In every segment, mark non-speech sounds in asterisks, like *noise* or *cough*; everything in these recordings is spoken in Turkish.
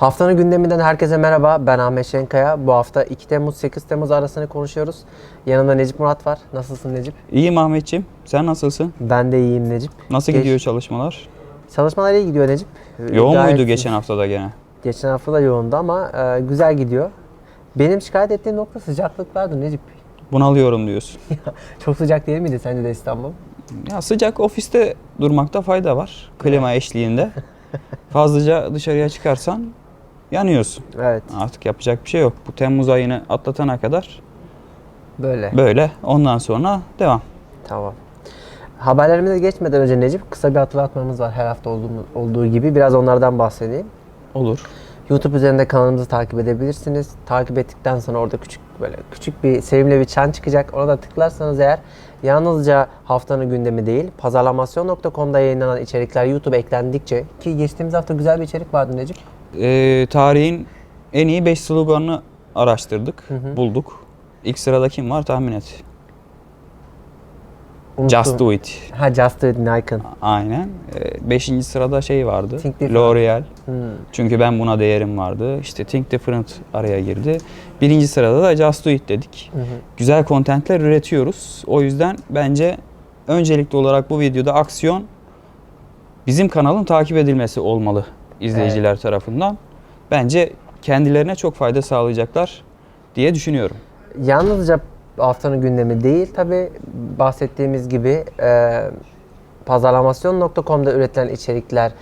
Haftanın gündeminden herkese merhaba. Ben Ahmet Şenkaya. Bu hafta 2 Temmuz 8 Temmuz arasını konuşuyoruz. Yanımda Necip Murat var. Nasılsın Necip? İyiyim Ahmetciğim. Sen nasılsın? Ben de iyiyim Necip. Nasıl Geç- gidiyor çalışmalar? Çalışmalar iyi gidiyor Necip. Ee, Yoğun gayet muydu geçen haftada gene? Geçen hafta da yoğundu ama e, güzel gidiyor. Benim şikayet ettiğim nokta sıcaklıklardı Necip. Bunalıyorum diyorsun. *laughs* Çok sıcak değil miydi sence de İstanbul? Ya sıcak ofiste durmakta fayda var. Klima eşliğinde. Fazlaca dışarıya çıkarsan yanıyorsun. Evet Artık yapacak bir şey yok. Bu Temmuz ayını atlatana kadar böyle. böyle. Ondan sonra devam. Tamam. Haberlerimize geçmeden önce Necip kısa bir hatırlatmamız var her hafta olduğu, olduğu gibi. Biraz onlardan bahsedeyim. Olur. YouTube üzerinde kanalımızı takip edebilirsiniz. Takip ettikten sonra orada küçük böyle küçük bir sevimli bir çan çıkacak. Ona da tıklarsanız eğer yalnızca haftanın gündemi değil, pazarlamasyon.com'da yayınlanan içerikler YouTube eklendikçe ki geçtiğimiz hafta güzel bir içerik vardı Necip. Ee, tarihin en iyi 5 sloganını araştırdık. hı. Bulduk. İlk sırada kim var tahmin et. Unuttum. Just Do It. Ha Just Do It Nikon. Aynen. Ee, beşinci sırada şey vardı. L'Oreal. Hmm. Çünkü ben buna değerim vardı. İşte Think Different araya girdi. Birinci sırada da Just Do It dedik. Hı hı. Güzel kontentler üretiyoruz. O yüzden bence öncelikli olarak bu videoda aksiyon bizim kanalın takip edilmesi olmalı izleyiciler tarafından. Bence kendilerine çok fayda sağlayacaklar diye düşünüyorum. Yalnızca haftanın gündemi değil tabi bahsettiğimiz gibi e, pazarlamasyon.com'da üretilen içerikler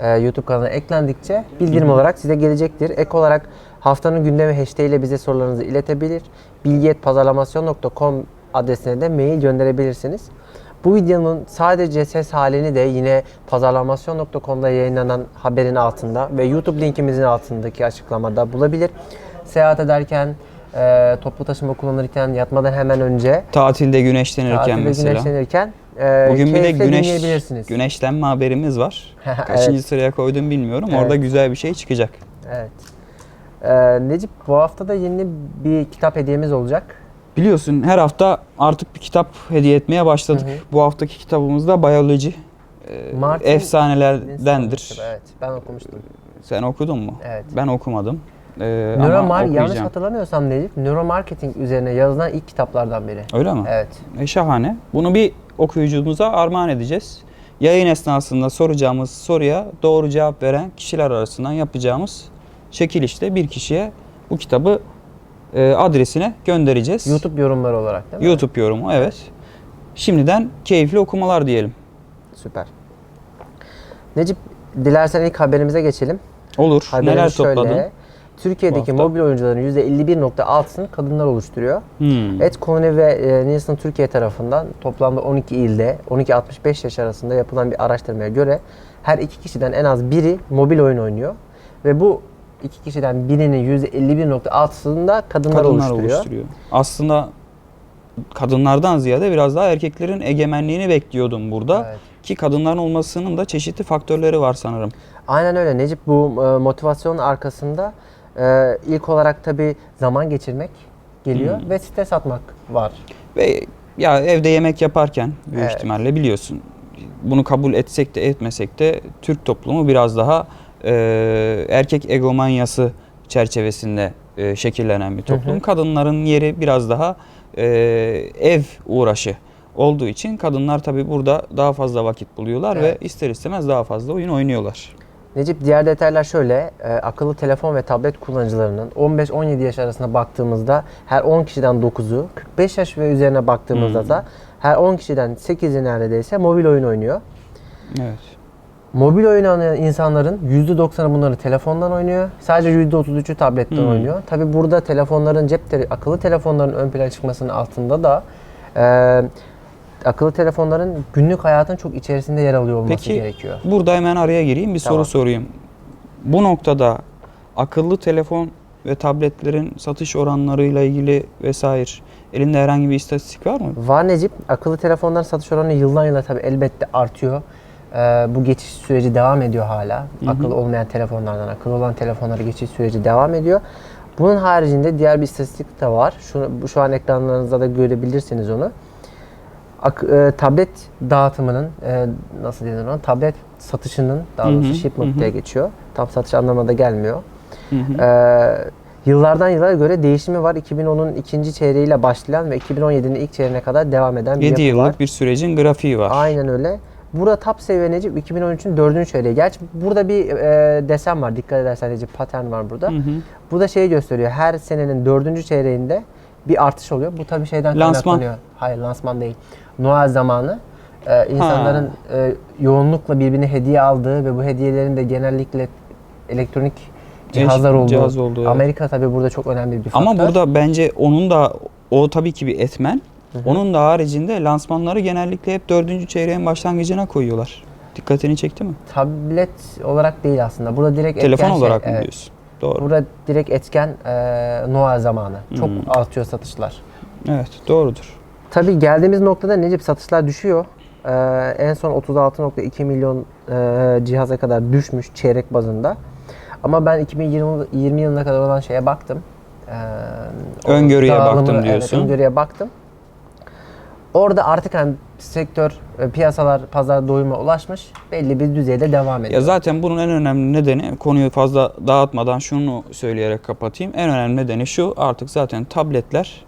e, YouTube kanalına eklendikçe bildirim olarak size gelecektir. Ek olarak haftanın gündemi hashtag ile bize sorularınızı iletebilir. bilgiyetpazarlamasyon.com adresine de mail gönderebilirsiniz. Bu videonun sadece ses halini de yine pazarlamasyon.com'da yayınlanan haberin altında ve YouTube linkimizin altındaki açıklamada bulabilir. Seyahat ederken, e, toplu taşıma kullanırken, yatmadan hemen önce, Tatilde güneşlenirken tatilde mesela. güneşlenirken e, Bugün bir de keyifle güneş dinleyebilirsiniz. güneşlenme haberimiz var. *laughs* Kaçıncı Evet. sıraya koydum bilmiyorum. Evet. Orada güzel bir şey çıkacak. Evet. E, Necip bu hafta da yeni bir kitap hediyemiz olacak. Biliyorsun her hafta artık bir kitap hediye etmeye başladık. Hı hı. Bu haftaki kitabımız da biyoloji. Ee, Martin efsanelerdendir. Evet, ben okumuştum. Sen okudun mu? Evet. Ben okumadım. Ee, Neuromar yanlış hatırlamıyorsam Necip, nöromarketing üzerine yazılan ilk kitaplardan biri. Öyle mi? Evet. E, şahane. Bunu bir okuyucumuza armağan edeceğiz. Yayın esnasında soracağımız soruya doğru cevap veren kişiler arasından yapacağımız çekilişte bir kişiye bu kitabı e, adresine göndereceğiz. YouTube yorumları olarak değil mi? YouTube yorumu evet. Şimdiden keyifli okumalar diyelim. Süper. Necip, dilersen ilk haberimize geçelim. Olur. Haberimiz Neler şöyle. topladın? Türkiye'deki mobil oyuncuların %51.6'sını kadınlar oluşturuyor. Hmm. Etkoni ve e, Nielsen Türkiye tarafından toplamda 12 ilde 12-65 yaş arasında yapılan bir araştırmaya göre her iki kişiden en az biri mobil oyun oynuyor. Ve bu iki kişiden birinin %51.6'sını da kadınlar, kadınlar oluşturuyor. oluşturuyor. Aslında kadınlardan ziyade biraz daha erkeklerin egemenliğini bekliyordum burada. Evet. Ki kadınların olmasının da çeşitli faktörleri var sanırım. Aynen öyle Necip bu e, motivasyon arkasında e, ilk olarak tabi zaman geçirmek geliyor Hmm. ve stres atmak var. Ve ya evde yemek yaparken büyük Evet. ihtimalle biliyorsun bunu kabul etsek de etmesek de Türk toplumu biraz daha e, erkek egomanyası çerçevesinde e, şekillenen bir toplum. Hı hı. Kadınların yeri biraz daha e, ev uğraşı olduğu için kadınlar tabi burada daha fazla vakit buluyorlar Evet. ve ister istemez daha fazla oyun oynuyorlar. Necip diğer detaylar şöyle. e, akıllı telefon ve tablet kullanıcılarının 15-17 yaş arasında baktığımızda her 10 kişiden 9'u, 45 yaş ve üzerine baktığımızda Hmm. da her 10 kişiden 8'i neredeyse mobil oyun oynuyor. Evet. Mobil oyun oynayan insanların %90'ı bunları telefondan oynuyor. Sadece %33'ü tabletten Hmm. oynuyor. Tabi burada telefonların cep tele- akıllı telefonların ön plana çıkmasının altında da e, akıllı telefonların günlük hayatın çok içerisinde yer alıyor olması Peki gerekiyor. burada hemen araya gireyim bir Tamam. soru sorayım. Bu noktada akıllı telefon ve tabletlerin satış oranlarıyla ilgili vesaire elinde herhangi bir istatistik var mı? Var Necip. Akıllı telefonların satış oranı yıldan yıla tabii elbette artıyor. Ee, bu geçiş süreci devam ediyor hala. hı. Akıllı olmayan telefonlardan akıllı olan telefonlara geçiş süreci devam ediyor. Bunun haricinde diğer bir istatistik de var. Bu şu an ekranlarınızda da görebilirsiniz onu. Ak- e, tablet dağıtımının e, nasıl denir ona? Tablet satışının daha doğrusu shipment diye geçiyor. Tam satış anlamına da gelmiyor. Hı hı. Ee, yıllardan yıla göre değişimi var. 2010'un ikinci çeyreğiyle başlayan ve 2017'nin ilk çeyreğine kadar devam eden bir 7 yapı var. yıllık bir sürecin grafiği var. Aynen öyle. Burada top seviye Necip 2013'ün dördüncü çeyreği. Gerçi burada bir e, desen var. Dikkat edersen Necip patern var burada. Hı hı. Bu da şeyi gösteriyor. Her senenin dördüncü çeyreğinde bir artış oluyor. Bu tabii şeyden Lansman. kaynaklanıyor. Hayır lansman değil. Noel zamanı e, insanların e, yoğunlukla birbirine hediye aldığı ve bu hediyelerin de genellikle elektronik cihazlar olduğu. cihaz evet. Amerika tabii burada çok önemli bir faktör. Ama burada bence onun da o tabii ki bir etmen. Onun da haricinde lansmanları genellikle hep dördüncü çeyreğin başlangıcına koyuyorlar. Dikkatini çekti mi? tablet olarak değil aslında. Burada direkt Telefon etken şey, olarak mı evet. diyorsun? Doğru. Burada direkt etken e, Noel zamanı. Çok Hmm. artıyor satışlar. Evet, doğrudur. Tabii geldiğimiz noktada Necip satışlar düşüyor. Ee, en son 36.2 milyon e, cihaza kadar düşmüş çeyrek bazında. Ama ben 2020 20 yılına kadar olan şeye baktım. Ee, Öngörüye dağılımı- baktım evet, diyorsun. öngörüye baktım. Orada artık hani sektör, e, piyasalar, pazar doyuma ulaşmış. Belli bir düzeyde devam ediyor. Ya zaten bunun en önemli nedeni konuyu fazla dağıtmadan şunu söyleyerek kapatayım. En önemli nedeni şu artık zaten tabletler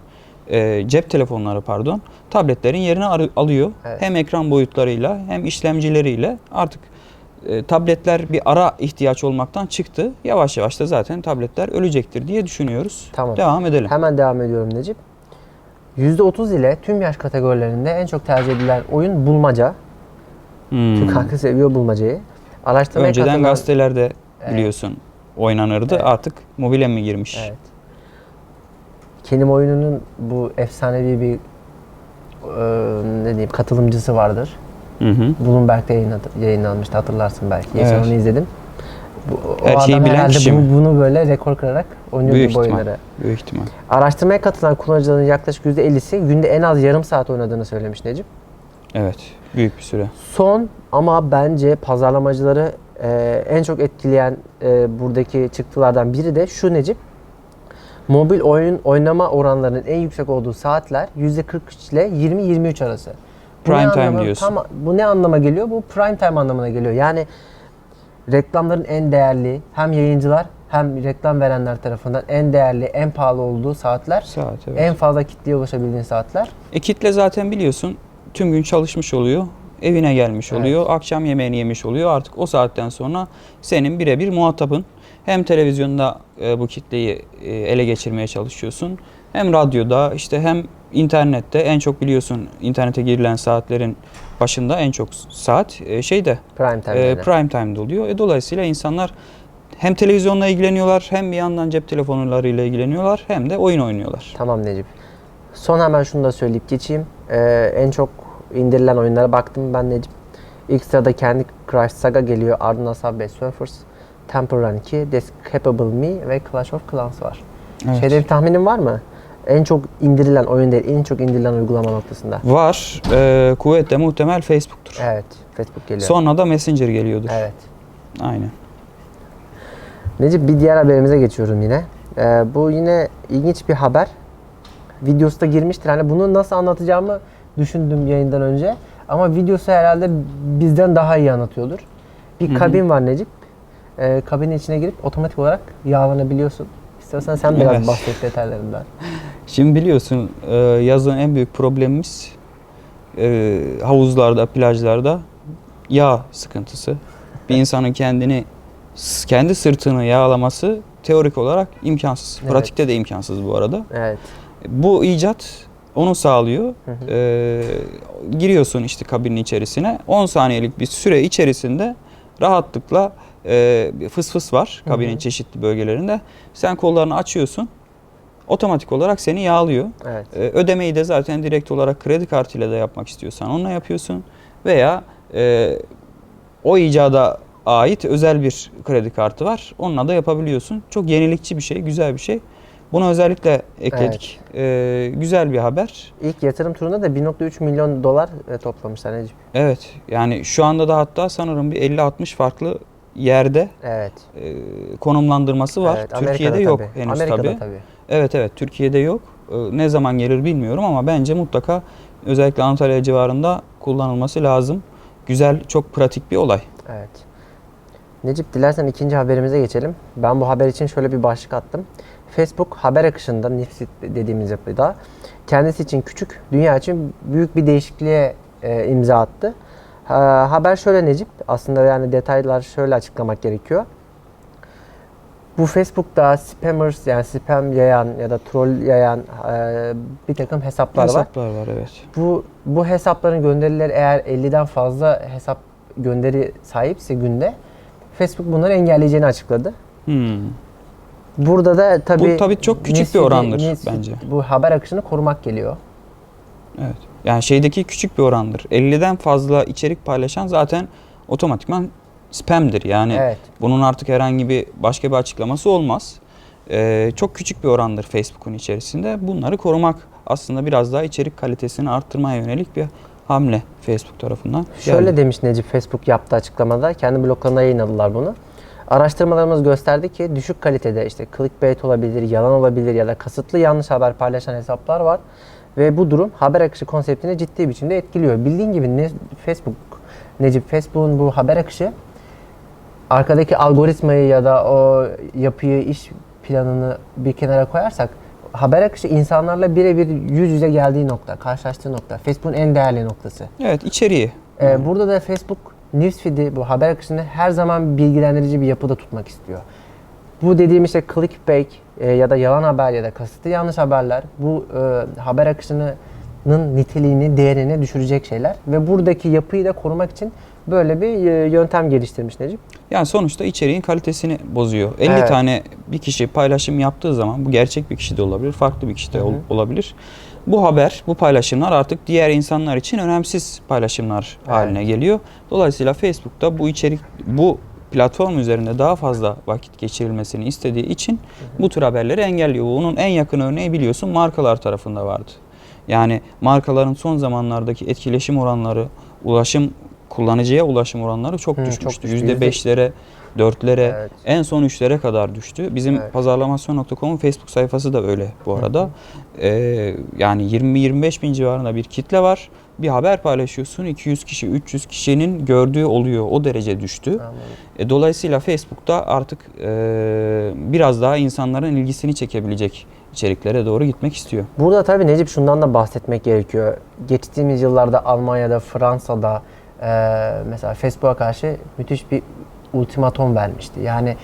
e, cep telefonları pardon tabletlerin yerini alıyor. Evet. Hem ekran boyutlarıyla hem işlemcileriyle artık e, tabletler bir ara ihtiyaç olmaktan çıktı. Yavaş yavaş da zaten tabletler ölecektir diye düşünüyoruz. Tamam. Devam edelim. Hemen devam ediyorum Necip. %30 ile tüm yaş kategorilerinde en çok tercih edilen oyun bulmaca. Hmm. Türk halkı seviyor bulmacayı. Araştırmaya Önceden katılan- gazetelerde Evet. biliyorsun oynanırdı. Evet. Artık mobile mi girmiş? Evet. Kenim oyununun bu efsanevi bir e, ne diyeyim katılımcısı vardır. Hı hı. Bloomberg'de yayınlanmıştı hatırlarsın belki. Evet. onu izledim. Bu, o Her şeyi adam bilen herhalde kişi mi? bu- bunu böyle rekor kırarak oynuyor Büyük bu ihtimal. oyunları. Büyük ihtimal. Araştırmaya katılan kullanıcıların yaklaşık %50'si günde en az yarım saat oynadığını söylemiş Necip. Evet. Büyük bir süre. Son ama bence pazarlamacıları e, en çok etkileyen e, buradaki çıktılardan biri de şu Necip. Mobil oyun oynama oranlarının en yüksek olduğu saatler %43 ile 20-23 arası. Bu Prime time anlama- diyorsun. Tam, bu ne anlama geliyor? Bu prime time anlamına geliyor. Yani reklamların en değerli hem yayıncılar hem reklam verenler tarafından en değerli, en pahalı olduğu saatler. Saat evet. En fazla kitleye ulaşabildiğin saatler. E kitle zaten biliyorsun tüm gün çalışmış oluyor. Evine gelmiş Evet. oluyor. Akşam yemeğini yemiş oluyor. Artık o saatten sonra senin birebir muhatabın. Hem televizyonda e, bu kitleyi e, ele geçirmeye çalışıyorsun. Hem radyoda işte hem internette en çok biliyorsun internete girilen saatlerin başında en çok saat e, şeyde Prime e, yani. prime time'da oluyor. E, dolayısıyla insanlar hem televizyonla ilgileniyorlar hem bir yandan cep telefonlarıyla ilgileniyorlar hem de oyun oynuyorlar. Tamam Necip. Son hemen şunu da söyleyip geçeyim. Ee, en çok indirilen oyunlara baktım ben Necip. İlk sırada Candy Crush Saga geliyor. Ardından Subway Surfers, Temple Run 2, Despicable Me ve Clash of Clans var. Evet. Şeyde bir tahminin var mı? En çok indirilen oyun değil, en çok indirilen uygulama noktasında. Var. E, kuvvetle muhtemel Facebook'tur. Evet, Facebook geliyor. Sonra da Messenger geliyordur. Evet. Aynen. Necip bir diğer haberimize geçiyorum yine. Ee, bu yine ilginç bir haber. Videosu da girmiştir. Hani bunu nasıl anlatacağımı düşündüm yayından önce. Ama videosu herhalde bizden daha iyi anlatıyordur. Bir Hı hı. kabin var Necip. Ee, kabinin içine girip otomatik olarak yağlanabiliyorsun. İstersen sen biraz Evet. bahset detaylarından. Şimdi biliyorsun e, yazın en büyük problemimiz e, havuzlarda, plajlarda yağ sıkıntısı. Bir insanın kendini kendi sırtını yağlaması teorik olarak imkansız. Evet. Pratikte de imkansız bu arada. Evet. Bu icat onu sağlıyor. Hı hı. E, giriyorsun işte kabinin içerisine. 10 saniyelik bir süre içerisinde rahatlıkla e, fıs fıs var Hı kabinin hı. çeşitli bölgelerinde. Sen kollarını açıyorsun. Otomatik olarak seni yağlıyor. Evet. E, ödemeyi de zaten direkt olarak kredi kartıyla da yapmak istiyorsan onunla yapıyorsun. Veya e, o icada ait özel bir kredi kartı var. Onunla da yapabiliyorsun. Çok yenilikçi bir şey, güzel bir şey. Bunu özellikle ekledik. E, güzel bir haber. İlk yatırım turunda da 1.3 milyon dolar e, toplamışlar Necip. Evet yani şu anda da hatta sanırım bir 50-60 farklı yerde Evet. e, konumlandırması var. evet. Türkiye'de yok tabii. henüz Amerika'da tabii. tabii. Evet evet Türkiye'de yok. Ee, Ne zaman gelir bilmiyorum ama bence mutlaka özellikle Antalya civarında kullanılması lazım. Güzel, çok pratik bir olay. Evet. Necip dilersen ikinci haberimize geçelim. Ben bu haber için şöyle bir başlık attım. Facebook haber akışında Nipsit dediğimiz yapıda kendisi için küçük, dünya için büyük bir değişikliğe e, imza attı. Ha, haber şöyle Necip, aslında yani detaylar şöyle açıklamak gerekiyor. Bu Facebook'ta spammers yani spam yayan ya da troll yayan e, bir takım hesaplar var. Hesaplar var evet. Bu bu hesapların gönderileri eğer 50'den fazla hesap gönderi sahipse günde Facebook bunları engelleyeceğini açıkladı. Hmm. Burada da tabii Bu tabii çok küçük bir Newsfeed'i- orandır Newsfeed bence. Bu haber akışını korumak geliyor. Evet. Yani şeydeki küçük bir orandır. 50'den fazla içerik paylaşan zaten otomatikman spam'dir. Yani Evet. bunun artık herhangi bir başka bir açıklaması olmaz. Ee, çok küçük bir orandır Facebook'un içerisinde. Bunları korumak aslında biraz daha içerik kalitesini arttırmaya yönelik bir hamle Facebook tarafından. Şöyle geldi. demiş Necip Facebook yaptığı açıklamada. Kendi bloglarında yayınladılar bunu. Araştırmalarımız gösterdi ki düşük kalitede işte clickbait olabilir, yalan olabilir ya da kasıtlı yanlış haber paylaşan hesaplar var. Ve bu durum haber akışı konseptini ciddi biçimde etkiliyor. Bildiğin gibi ne, Facebook, Necip Facebook'un bu haber akışı arkadaki algoritmayı ya da o yapıyı, iş planını bir kenara koyarsak haber akışı insanlarla birebir yüz yüze geldiği nokta, karşılaştığı nokta. Facebook'un en değerli noktası. Evet içeriği. Ee, burada da Facebook newsfeed'i bu haber akışını her zaman bilgilendirici bir yapıda tutmak istiyor. Bu dediğim işte clickbait e, ya da yalan haber ya da kasıtlı yanlış haberler bu e, haber akışının niteliğini, değerini düşürecek şeyler ve buradaki yapıyı da korumak için böyle bir e, yöntem geliştirmiş Necip. Yani sonuçta içeriğin kalitesini bozuyor. 50 Evet. tane bir kişi paylaşım yaptığı zaman bu gerçek bir kişi de olabilir, farklı bir kişi de ol- olabilir. Bu haber, bu paylaşımlar artık diğer insanlar için önemsiz paylaşımlar Evet. haline geliyor. Dolayısıyla Facebook'ta bu içerik bu platform üzerinde daha fazla vakit geçirilmesini istediği için bu tür haberleri engelliyor. Bunun en yakın örneği biliyorsun markalar tarafında vardı. Yani markaların son zamanlardaki etkileşim oranları, ulaşım kullanıcıya ulaşım oranları çok Hı, düşmüştü. Yüzde beşlere, dörtlere, Evet. en son üçlere kadar düştü. Bizim Evet. pazarlamasyon.com'un Facebook sayfası da öyle bu arada. Ee, yani 20-25 bin civarında bir kitle var. Bir haber paylaşıyorsun 200 kişi, 300 kişinin gördüğü oluyor. O derece düştü. Anladım. E, dolayısıyla Facebook'ta artık e, biraz daha insanların ilgisini çekebilecek içeriklere doğru gitmek istiyor. Burada tabii Necip şundan da bahsetmek gerekiyor. Geçtiğimiz yıllarda Almanya'da, Fransa'da e, mesela Facebook'a karşı müthiş bir ultimatom vermişti. Yani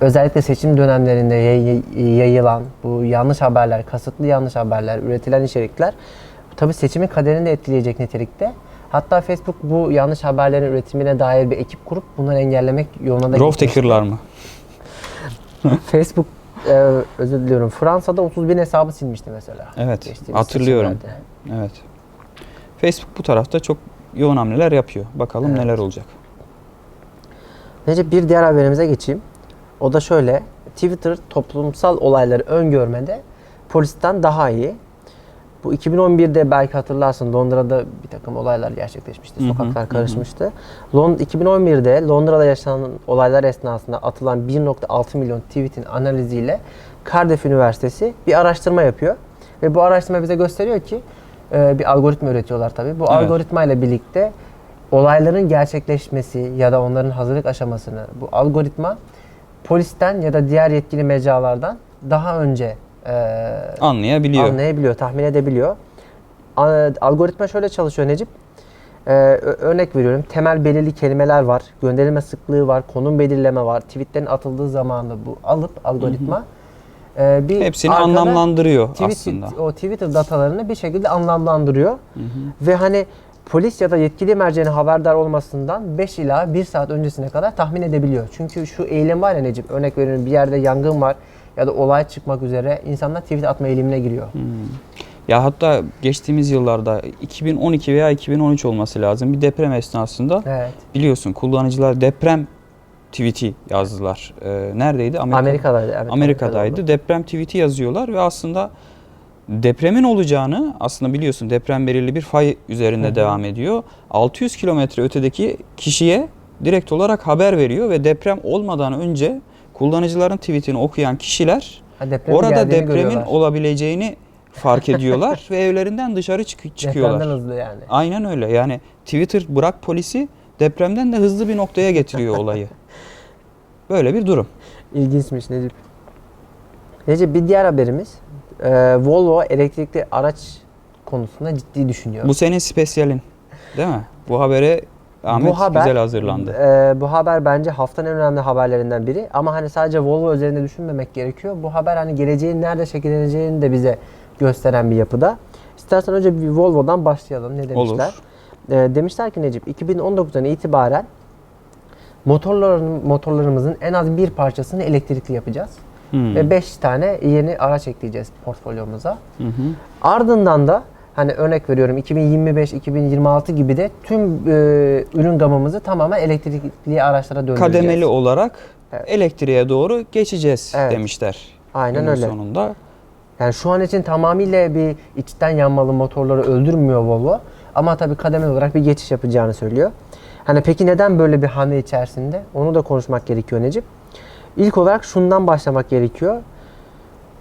özellikle seçim dönemlerinde yay- yayılan bu yanlış haberler, kasıtlı yanlış haberler, üretilen içerikler tabii seçimin kaderini de etkileyecek nitelikte. Hatta Facebook bu yanlış haberlerin üretimine dair bir ekip kurup bunları engellemek yoluna da hacker'lar mı? *laughs* Facebook e, özür diliyorum. Fransa'da 30 bin hesabı silmişti mesela. Evet, Geçtiğimiz hatırlıyorum. seçimlerde. Evet. Facebook bu tarafta çok yoğun hamleler yapıyor. Bakalım Evet. neler olacak. Necip bir diğer haberimize geçeyim. O da şöyle. Twitter toplumsal olayları öngörmede polisten daha iyi. Bu 2011'de belki hatırlarsın Londra'da bir takım olaylar gerçekleşmişti. Sokaklar karışmıştı. Lond 2011'de Londra'da yaşanan olaylar esnasında atılan 1.6 milyon tweetin analiziyle Cardiff Üniversitesi bir araştırma yapıyor. Ve bu araştırma bize gösteriyor ki e, bir algoritma üretiyorlar tabii. Bu Evet. algoritma ile birlikte olayların gerçekleşmesi ya da onların hazırlık aşamasını bu algoritma polisten ya da diğer yetkili mecralardan daha önce e, Anlayabiliyor. anlayabiliyor, tahmin edebiliyor. Algoritma şöyle çalışıyor Necip. Ee, örnek veriyorum. Temel belirli kelimeler var. Gönderilme sıklığı var. Konum belirleme var. Tweetlerin atıldığı zamanında bu alıp algoritma e, bir Hepsini anlamlandırıyor tweet- aslında. O Twitter datalarını bir şekilde anlamlandırıyor. Ve hani polis ya da yetkili merceğin haberdar olmasından 5 ila 1 saat öncesine kadar tahmin edebiliyor. Çünkü şu eğilim var ya Necip. Örnek veriyorum bir yerde yangın var ya da olay çıkmak üzere insanlar tweet atma eğilimine giriyor. Ya hatta geçtiğimiz yıllarda 2012 veya 2013 olması lazım. Bir deprem esnasında Evet. biliyorsun kullanıcılar deprem tweet'i yazdılar. Ee, neredeydi? Amerika- Amerika'daydı. Evet, Amerika'daydı. oldu. Deprem tweet'i yazıyorlar ve aslında depremin olacağını aslında biliyorsun deprem belirli bir fay üzerinde devam ediyor. 600 kilometre ötedeki kişiye direkt olarak haber veriyor ve deprem olmadan önce kullanıcıların tweetini okuyan kişiler Ha, depremin orada depremin görüyorlar. olabileceğini fark ediyorlar *laughs* ve evlerinden dışarı çık- çıkıyorlar. Depremden hızlı yani. Aynen öyle. Yani Twitter bırak polisi depremden de hızlı bir noktaya getiriyor olayı. *laughs* Böyle bir durum. İlginçmiş Necip. Necip bir diğer haberimiz. Ee, Volvo elektrikli araç konusunda ciddi düşünüyor. Bu senin spesiyalin. Değil mi? Bu habere Ahmet güzel hazırlandı. e, bu haber bence haftanın en önemli haberlerinden biri. Ama hani sadece Volvo üzerinde düşünmemek gerekiyor. Bu haber hani geleceğin nerede şekilleneceğini de bize gösteren bir yapıda. İstersen önce bir Volvo'dan başlayalım. Ne demişler? Olur. E, demişler ki Necip 2019'dan itibaren motorların motorlarımızın en az bir parçasını elektrikli yapacağız. Hmm. Ve 5 tane yeni araç ekleyeceğiz portfolyomuza. Hı hı. Ardından da hani örnek veriyorum 2025-2026 gibi de tüm e, ürün gamımızı tamamen elektrikli araçlara döndüreceğiz. Kademeli olarak Evet. elektriğe doğru geçeceğiz Evet. demişler. Aynen Günün öyle. sonunda. Yani şu an için tamamıyla bir içten yanmalı motorları öldürmüyor Volvo. Ama tabii kademeli olarak bir geçiş yapacağını söylüyor. Hani peki neden böyle bir hamle içerisinde? Onu da konuşmak gerekiyor Necip. İlk olarak şundan başlamak gerekiyor.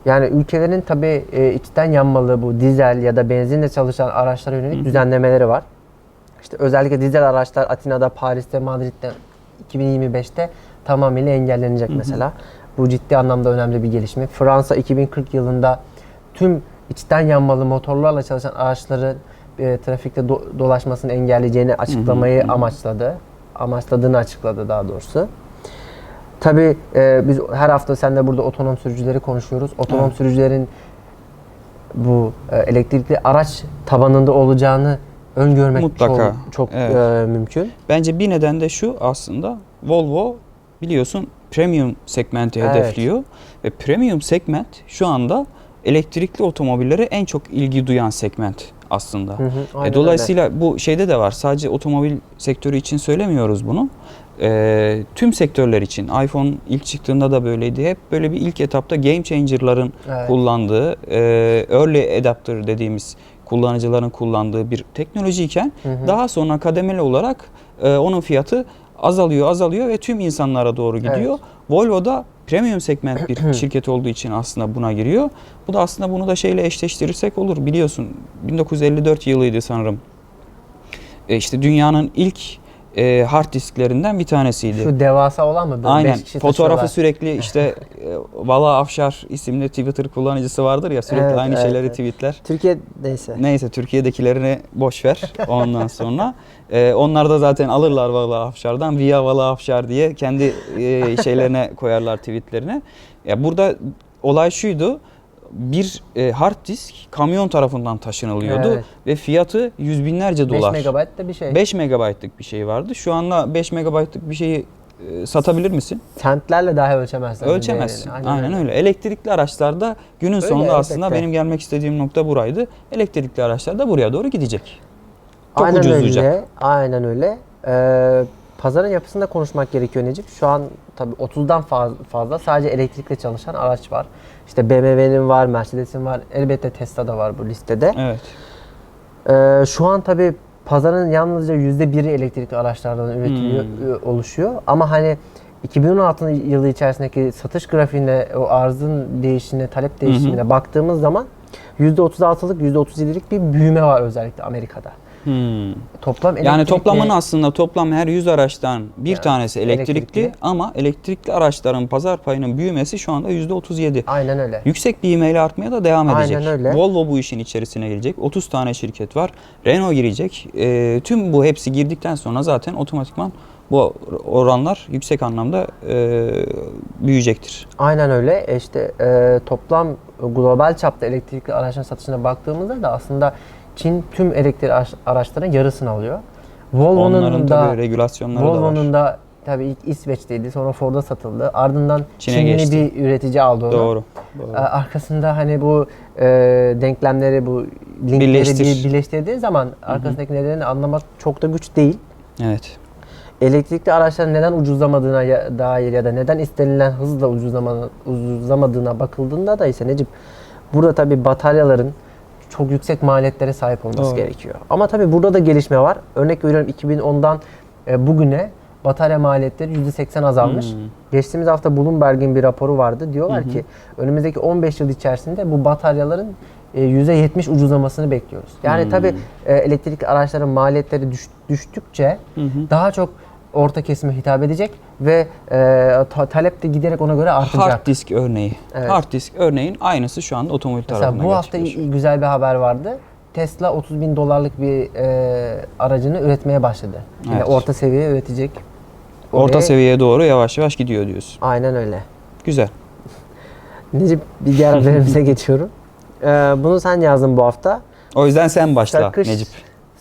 Yani ülkelerin tabii e, içten yanmalı bu dizel ya da benzinle çalışan araçlara yönelik düzenlemeleri var. İşte özellikle dizel araçlar Atina'da, Paris'te, Madrid'de 2025'te tamamıyla engellenecek mesela. Bu ciddi anlamda önemli bir gelişme. Fransa 2040 yılında tüm içten yanmalı motorlarla çalışan araçların e, trafikte do- dolaşmasını engelleyeceğini açıklamayı amaçladı. Amaçladığını açıkladı daha doğrusu. Tabii e, biz her hafta sen de burada otonom sürücüleri konuşuyoruz. Otonom Evet. sürücülerin bu e, elektrikli araç tabanında olacağını öngörmek Mutlaka. çok, çok Evet. e, mümkün. Bence bir neden de şu aslında Volvo biliyorsun premium segmenti Evet. hedefliyor ve premium segment şu anda elektrikli otomobillere en çok ilgi duyan segment aslında. Hı hı, E, dolayısıyla bu şeyde de var. Sadece otomobil sektörü için söylemiyoruz bunu. E, tüm sektörler için. iPhone ilk çıktığında da böyleydi. Hep böyle bir ilk etapta game changer'ların Evet. kullandığı, e, early adapter dediğimiz kullanıcıların kullandığı bir teknolojiyken Hı hı. daha sonra kademeli olarak e, onun fiyatı azalıyor, azalıyor ve tüm insanlara doğru gidiyor. Evet. Volvo da premium segment bir *clears throat* şirket olduğu için aslında buna giriyor. Bu da aslında bunu da şeyle eşleştirirsek olur. Biliyorsun 1954 yılıydı sanırım. E, işte dünyanın ilk e, hard disklerinden bir tanesiydi. Şu devasa olan mı? Böyle Aynen. beş kişi Fotoğrafı taşıyorlar. sürekli işte *laughs* e, Vala Afşar isimli Twitter kullanıcısı vardır ya sürekli Evet, aynı evet, şeyleri evet. tweetler. Türkiye neyse. Neyse Türkiye'dekilerini boş ver *laughs* ondan sonra. Ee, onlar da zaten alırlar Vala Afşar'dan Via Vala Afşar diye kendi e, şeylerine koyarlar tweetlerine. Ya burada olay şuydu. Bir e, hard disk kamyon tarafından taşınılıyordu Evet. ve fiyatı yüz binlerce 5 dolar. megabayt da bir şey. 5 megabaytlık bir şey vardı. Şu anda 5 megabaytlık bir şeyi e, satabilir misin? Sentlerle dahi ölçemezsin. Ölçemezsin. Aynen, Aynen, öyle. Elektrikli araçlarda günün Öyle, sonunda aslında elbette. benim gelmek istediğim nokta buraydı. Elektrikli araçlar da buraya doğru gidecek. Çok Aynen ucuzlayacak. öyle. Aynen öyle. Ee, pazarın yapısında konuşmak gerekiyor Necip. Şu an tabii 30'dan faz- fazla sadece elektrikle çalışan araç var. İşte BMW'nin var, Mercedes'in var, elbette Tesla da var bu listede. Evet. Ee, şu an tabii pazarın yalnızca %1'i elektrikli araçlardan üretiliyor, Hmm. ü- oluşuyor. Ama hani 2016 yılı içerisindeki satış grafiğine, o arzın değişimine, talep değişimine baktığımız zaman %36'lık, %37'lik bir büyüme var özellikle Amerika'da. Hmm. Toplam Yani elektrikli- toplamın aslında toplam her 100 araçtan bir Evet, tanesi elektrikli, elektrikli. ama elektrikli araçların pazar payının büyümesi şu anda %37. Aynen öyle. Yüksek bir ivmeyle artmaya da devam Aynen edecek. öyle. Volvo bu işin içerisine girecek. 30 tane şirket var. Renault girecek. Ee, tüm bu hepsi girdikten sonra zaten otomatikman bu oranlar yüksek anlamda e, büyüyecektir. Aynen öyle. E İşte e, toplam global çapta elektrikli araçların satışına baktığımızda da aslında Çin tüm elektrikli araç- araçların yarısını alıyor. Volvo'nun Onların da tabii regülasyonları da var. Volvo'nun da tabii ilk İsveç'teydi. Sonra Ford'a satıldı. Ardından Çin'e Çinli geçti. bir üretici aldı onu. Doğru. E, arkasında hani bu e, denklemleri, bu linkleri Birleştir. bir birleştirdiği zaman arkasındaki nedenini anlamak çok da güç değil. Evet. Elektrikli araçların neden ucuzlamadığına dair ya da neden istenilen hızla ucuzlama, ucuzlamadığına bakıldığında da ise Necip burada tabi bataryaların çok yüksek maliyetlere sahip olması Doğru. gerekiyor. Ama tabi burada da gelişme var. Örnek veriyorum 2010'dan e, bugüne batarya maliyetleri %80 azalmış. Hmm. Geçtiğimiz hafta Bloomberg'in bir raporu vardı. Diyorlar ki önümüzdeki 15 yıl içerisinde bu bataryaların e, %70 ucuzlamasını bekliyoruz. Yani Hmm. tabii e, elektrikli araçların maliyetleri düş- düştükçe daha çok orta kesime hitap edecek ve e, ta- talep de giderek ona göre artacak. Hard disk örneği. Evet. Hard disk örneğin aynısı şu anda otomobil Mesela bu hafta güzel bir haber vardı. Tesla 30 bin dolarlık bir e, aracını üretmeye başladı. Evet. orta seviye üretecek. Orta Oraya- seviyeye doğru yavaş yavaş gidiyor diyorsun. Aynen öyle. Güzel. *laughs* Necip bir diğer haberimize *laughs* geçiyorum. Ee, bunu sen yazdın bu hafta. O yüzden sen başla Sakız, Necip.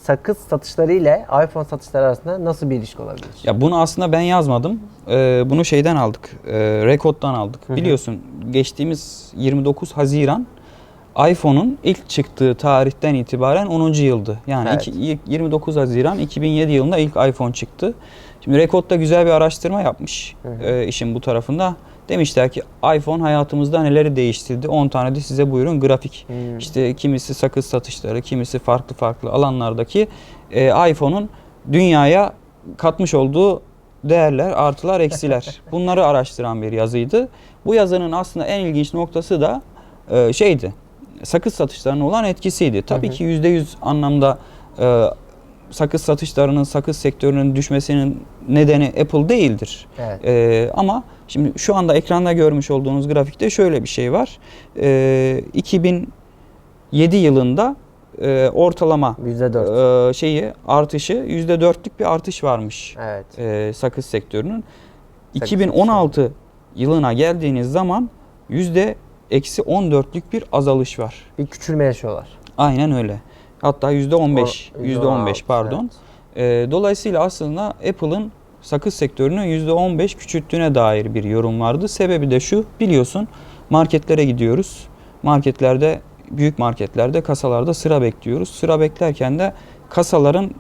Sakız satışları ile iPhone satışları arasında nasıl bir ilişki olabilir? Ya bunu aslında ben yazmadım. Ee, bunu şeyden aldık. E, Rekod'dan aldık. Biliyorsun geçtiğimiz 29 Haziran iPhone'un ilk çıktığı tarihten itibaren 10. yıldı. Yani Evet. iki- 29 Haziran 2007 yılında ilk iPhone çıktı. Şimdi Rekord da güzel bir araştırma yapmış e, işin bu tarafında. Demişler ki iPhone hayatımızda neleri değiştirdi? 10 tane de size buyurun grafik. Hmm. İşte kimisi sakız satışları, kimisi farklı farklı alanlardaki e, iPhone'un dünyaya katmış olduğu değerler, artılar, eksiler. *laughs* Bunları araştıran bir yazıydı. Bu yazının aslında en ilginç noktası da e, şeydi. Sakız satışlarına olan etkisiydi. Tabii Hı hı. ki %100 anlamda e, sakız satışlarının, sakız sektörünün düşmesinin nedeni Apple değildir. Evet. Ee, ama şimdi şu anda ekranda görmüş olduğunuz grafikte şöyle bir şey var. Ee, 2007 yılında e, ortalama %4. e, şeyi artışı %4'lük bir artış varmış evet. e, sakız sektörünün. Sakız 2016 yılına geldiğiniz zaman yüzde eksi 14'lük bir azalış var. Bir küçülme yaşıyorlar. Aynen öyle. Hatta yüzde 15, O- yüzde 15 pardon. Ee, dolayısıyla aslında Apple'ın sakız sektörünü %15 küçülttüğüne dair bir yorum vardı. Sebebi de şu biliyorsun marketlere gidiyoruz. Marketlerde büyük marketlerde kasalarda sıra bekliyoruz. Sıra beklerken de kasaların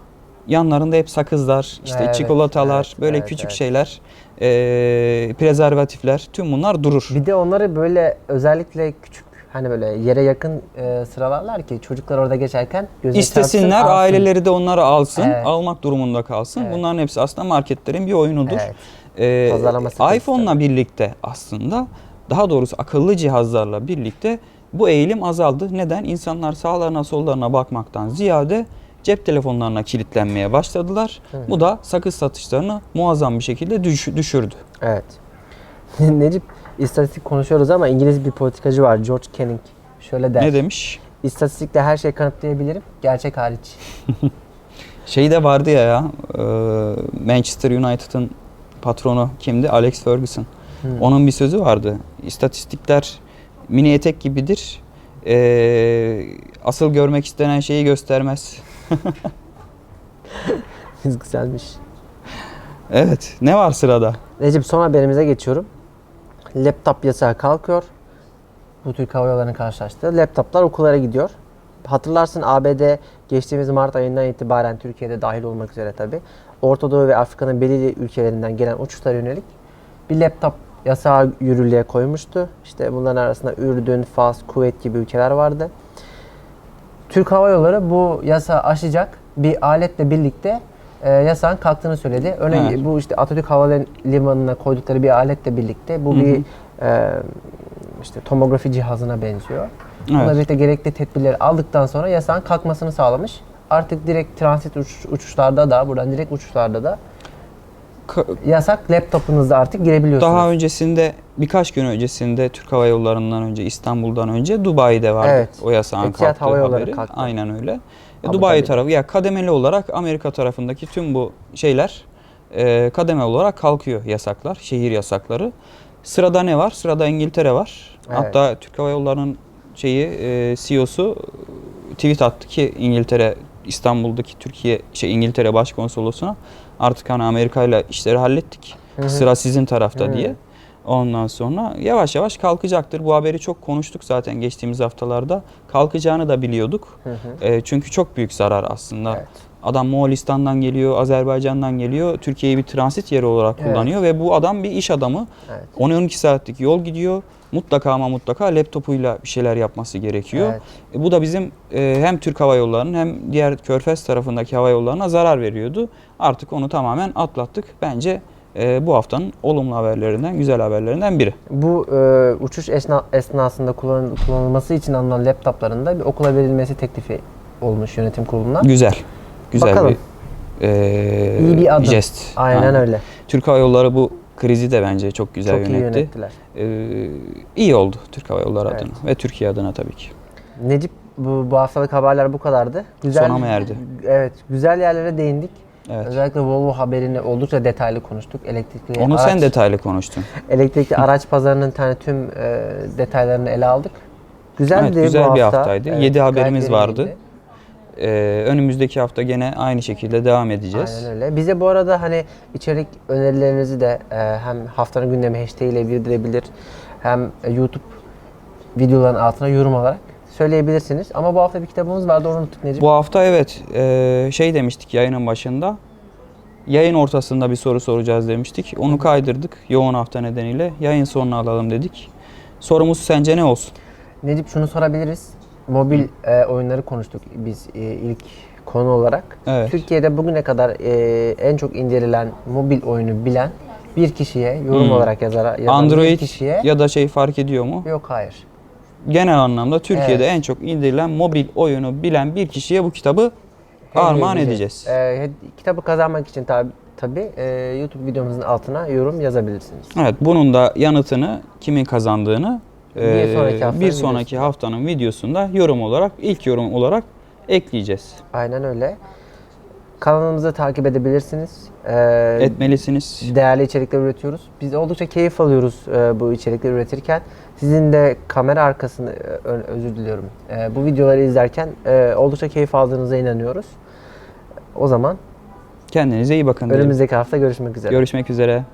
yanlarında hep sakızlar, işte Evet, çikolatalar, evet, böyle evet, küçük evet. şeyler, ee, prezervatifler tüm bunlar durur. Bir de onları böyle özellikle küçük hani böyle yere yakın e, sıralarlar ki çocuklar orada geçerken gözüne İstesinler, çarpsın, alsın. aileleri de onları alsın, Evet. almak durumunda kalsın. Evet. Bunların hepsi aslında marketlerin bir oyunudur. Evet. Ee, iPhone'la birlikte aslında daha doğrusu akıllı cihazlarla birlikte bu eğilim azaldı. Neden? İnsanlar sağlarına sollarına bakmaktan ziyade cep telefonlarına kilitlenmeye başladılar. Bu da sakız satışlarını muazzam bir şekilde düş- düşürdü. Evet. *laughs* Necip istatistik konuşuyoruz ama İngiliz bir politikacı var George Canning. Şöyle der. Ne demiş? İstatistikle her şeyi kanıtlayabilirim. Gerçek hariç. *laughs* Şey de vardı ya ya e, Manchester United'ın patronu kimdi? Alex Ferguson. Hmm. Onun bir sözü vardı. İstatistikler mini etek gibidir. E, asıl görmek istenen şeyi göstermez. *laughs* Güzelmiş. Evet. Ne var sırada? Necip son haberimize geçiyorum. Laptop yasağı kalkıyor. Bu Türk Hava Yolları'nın karşılaştığı. Laptoplar okullara gidiyor. Hatırlarsın ABD geçtiğimiz Mart ayından itibaren Türkiye'de dahil olmak üzere tabi. Orta Doğu ve Afrika'nın belirli ülkelerinden gelen uçuşlara yönelik bir laptop yasağı yürürlüğe koymuştu. İşte bunların arasında Ürdün, Fas, Kuveyt gibi ülkeler vardı. Türk Hava Yolları bu yasağı aşacak bir aletle birlikte e, yasağın kalktığını söyledi. Örneğin Evet. bu işte Atatürk Havalimanı'na koydukları bir aletle birlikte bu Hı hı. bir e, işte tomografi cihazına benziyor. Bununla Evet. birlikte gerekli tedbirleri aldıktan sonra yasağın kalkmasını sağlamış. Artık direkt transit uçuş- uçuşlarda da buradan direkt uçuşlarda da yasak laptopunuzda artık girebiliyorsunuz. Daha öncesinde birkaç gün öncesinde Türk Hava Yolları'ndan önce İstanbul'dan önce Dubai'de vardı Evet. o yasağın Etihad kalktığı Hava Yolları haberi. kalktı. Aynen öyle. Abu Dubai Dhabi. tarafı ya kademeli olarak Amerika tarafındaki tüm bu şeyler e, kademeli olarak kalkıyor yasaklar, şehir yasakları. Sırada ne var? Sırada İngiltere var. Evet. Hatta Türk Hava Yolları'nın şeyi e, CEO'su tweet attı ki İngiltere İstanbul'daki Türkiye şey İngiltere Başkonsolosluğuna artık hani Amerika ile işleri hallettik. Hı hı. Sıra sizin tarafta Hı. diye. Ondan sonra yavaş yavaş kalkacaktır. Bu haberi çok konuştuk zaten geçtiğimiz haftalarda. Kalkacağını da biliyorduk. Hı hı. E, çünkü çok büyük zarar aslında. Evet. Adam Moğolistan'dan geliyor, Azerbaycan'dan geliyor. Türkiye'yi bir transit yeri olarak Evet. kullanıyor ve bu adam bir iş adamı. Evet. 10-12 saatlik yol gidiyor. Mutlaka ama mutlaka laptopuyla bir şeyler yapması gerekiyor. Evet. E, bu da bizim e, hem Türk Hava Yolları'nın hem diğer Körfez tarafındaki hava yollarına zarar veriyordu. Artık onu tamamen atlattık. Bence e, bu haftanın olumlu haberlerinden, güzel haberlerinden biri. Bu e, uçuş esna- esnasında kullan- kullanılması için alınan laptopların da bir okula verilmesi teklifi olmuş yönetim kuruluna. Güzel. Güzel Bakalım. bir, e, İyi bir adım. jest. Aynen Yani öyle. Türk Hava Yolları bu krizi de bence çok güzel Çok iyi yönetti. yönettiler. E, iyi oldu Türk Hava Yolları Evet. adına ve Türkiye adına tabii ki. Necip bu, bu haftalık haberler bu kadardı. Güzel, Sona mı erdi? Evet, güzel yerlere değindik. Evet. Özellikle Volvo haberini oldukça detaylı konuştuk. Elektrikli Onu araç, sen detaylı konuştun. elektrikli araç pazarının tane tüm e, detaylarını ele aldık. Güzeldi Evet, güzel bu bir hafta. haftaydı. Evet, Yedi gayet haberimiz verimliydi. vardı. Ee, önümüzdeki hafta gene aynı şekilde devam edeceğiz. Aynen öyle. Bize bu arada hani içerik önerilerinizi de e, hem haftanın gündemi hashtag ile bildirebilir hem e, YouTube videoların altına yorum olarak söyleyebilirsiniz. Ama bu hafta bir kitabımız vardı onu unuttuk Necip. Bu hafta evet e, şey demiştik yayının başında. Yayın ortasında bir soru soracağız demiştik. Onu kaydırdık yoğun hafta nedeniyle. Yayın sonuna alalım dedik. Sorumuz sence ne olsun? Necip şunu sorabiliriz. Mobil e, oyunları konuştuk biz e, ilk konu olarak. Evet. Türkiye'de bugüne kadar e, en çok indirilen mobil oyunu bilen bir kişiye yorum Hmm. olarak yazar, yazan bir Android kişiye ya da şey fark ediyor mu? yok hayır. Genel anlamda Türkiye'de Evet. en çok indirilen mobil oyunu bilen bir kişiye bu kitabı Hediye armağan edeceğiz. E, he- kitabı kazanmak için tabi tabi e, YouTube videomuzun altına yorum yazabilirsiniz. Evet, bunun da yanıtını kimin kazandığını Bir eee, sonraki haftanın bir sonraki videosunda. haftanın videosunda yorum olarak ilk yorum olarak ekleyeceğiz. Aynen öyle. Kanalımızı takip edebilirsiniz. E, Etmelisiniz. değerli içerikler üretiyoruz. Biz oldukça keyif alıyoruz e, bu içerikleri üretirken. Sizin de kamera arkasını, özür diliyorum, e, bu videoları izlerken e, oldukça keyif aldığınıza inanıyoruz. O zaman Kendinize iyi bakın. diyelim. önümüzdeki hafta görüşmek üzere. Görüşmek üzere.